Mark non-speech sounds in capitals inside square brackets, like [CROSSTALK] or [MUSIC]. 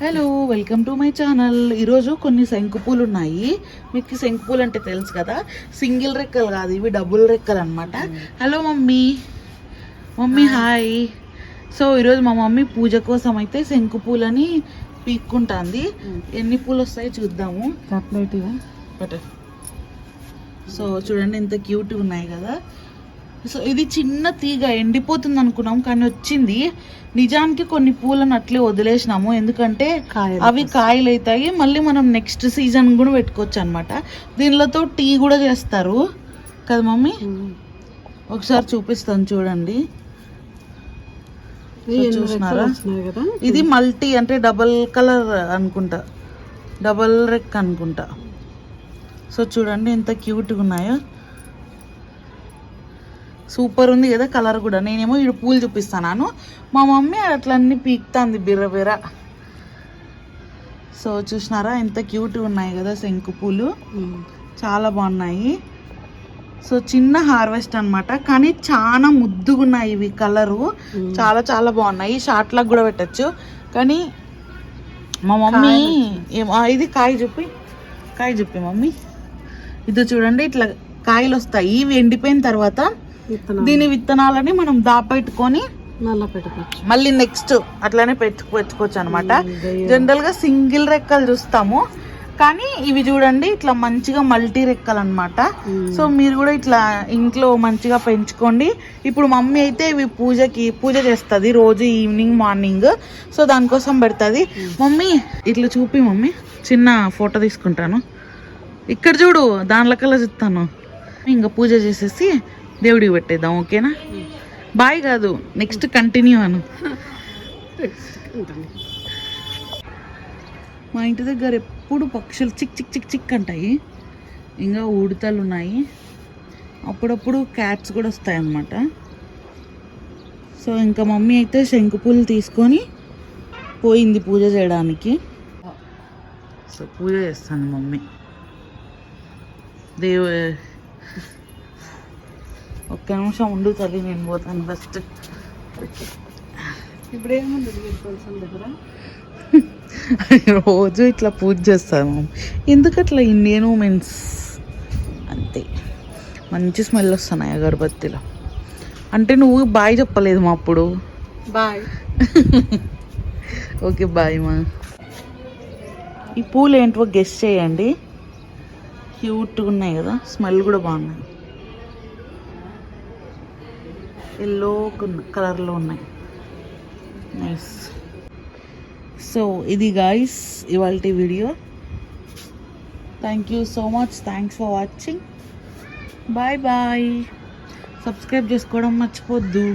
Hello welcome to my channel ఈరోజు కొన్ని శంకు పూలు ఉన్నాయి. మీకు శంకు పూలు అంటే తెలుసు కదా? సింగిల్ రెక్కలు కాదు ఇవి డబుల్ రెక్కలు అనమాట hello mummy. Mummy hi so ఈరోజు మా మమ్మీ పూజ కోసం అయితే శంకు పూలని పీక్కుంటుంది. ఎన్ని పూలు వస్తాయో చూద్దాము సో చూడండి ఎంత క్యూట్ ఉన్నాయి కదా. సో ఇది చిన్న తీగ ఎండిపోతుంది అనుకున్నాం కానీ వచ్చింది. నిజానికి కొన్ని పూలను అట్లే వదిలేసినాము. ఎందుకంటే అవి కాయలు అవుతాయి మళ్ళీ మనం నెక్స్ట్ సీజన్ కూడా పెట్టుకోవచ్చు అనమాట దీనిలతో టీ కూడా చేస్తారు. కదా మమ్మీ? ఒకసారి చూపిస్తాను చూడండి. చూసినారా? ఇది మల్టీ అంటే డబల్ కలర్ అనుకుంటా. డబల్ రెక్ అనుకుంటా. సో చూడండి ఎంత క్యూట్గా ఉన్నాయో. సూపర్ ఉంది కదా కలర్ కూడా. నేనేమో ఇక్కడ పూలు చూపిస్తాను మా మమ్మీ అట్లన్నీ పీక్తాంది బిర్ర బిర్ర. సో చూసినారా ఎంత క్యూట్గా ఉన్నాయి కదా శంకు పూలు. చాలా బాగున్నాయి. సో చిన్న హార్వెస్ట్ అన్నమాట కానీ చాలా ముద్దుగా ఉన్నాయి ఇవి కలరు. చాలా చాలా బాగున్నాయి. షార్ట్ లాగా కూడా పెట్టచ్చు. కానీ మా మమ్మీ ఇది కాయ చూపి. కాయ చూపి మమ్మీ. ఇది చూడండి ఇట్లా కాయలు వస్తాయి. ఇవి ఎండిపోయిన తర్వాత దీని విత్తనాలని మనం దాపెట్టుకొని మళ్ళీ నెక్స్ట్ అట్లానే పెట్టు పెట్టుకోవచ్చు అనమాట. జనరల్గా సింగిల్ రెక్కలు చూస్తాము. కానీ ఇవి చూడండి ఇట్లా మంచిగా మల్టీ రెక్కలు అనమాట. సో మీరు కూడా ఇట్లా ఇంట్లో మంచిగా పెంచుకోండి. ఇప్పుడు మమ్మీ అయితే ఇవి పూజకి పూజ చేస్తుంది రోజు ఈవినింగ్ మార్నింగ్. సో దానికోసం పెడుతుంది. మమ్మీ ఇట్లా చూపి మమ్మీ. చిన్న ఫోటో తీసుకుంటాను. ఇక్కడ చూడు దానిలకల్లా చూస్తాను. ఇంకా పూజ చేసేసి దేవుడికి పెట్టేద్దాం ఓకేనా? బాయ్ కాదు నెక్స్ట్ కంటిన్యూ అను. మా ఇంటి దగ్గర ఎప్పుడు పక్షులు చిక్ చిక్ చిక్ చిక్ అంటాయి. ఇంకా ఉడతలు ఉన్నాయి. అప్పుడప్పుడు క్యాట్స్ కూడా వస్తాయి అన్నమాట సో ఇంకా మమ్మీ అయితే శంకుపూలు తీసుకొని పోయింది పూజ చేయడానికి. సో పూజ చేస్తాను మమ్మీ. దేవ ఒక్క నిమిషం ఉండు తల్లి నేను పోతాను ఫస్ట్ ఇప్పుడు దగ్గర? [LAUGHS] రోజు ఇట్లా పూజ చేస్తాను. ఎందుకు అట్లా ఇండియన్ ఉమెన్స్ అంతే. మంచి స్మెల్ వస్తున్నాయి అగరబత్తిలో అంటే నువ్వు బాయ్ చెప్పలేదు మా అప్పుడు. బాయ్. [LAUGHS] ఓకే బాయ్ మా. ఈ పూలు ఏంటో గెస్ట్ చేయండి క్యూట్గా ఉన్నాయి కదా స్మెల్ కూడా బాగున్నాయి. ఎల్లో కలర్లో ఉన్నాయి. నైస్ సో ఇది గాయస్ ఇవాళ video. Thank you so much thanks for watching bye bye subscribe చేసుకోవడం మర్చిపోద్దు.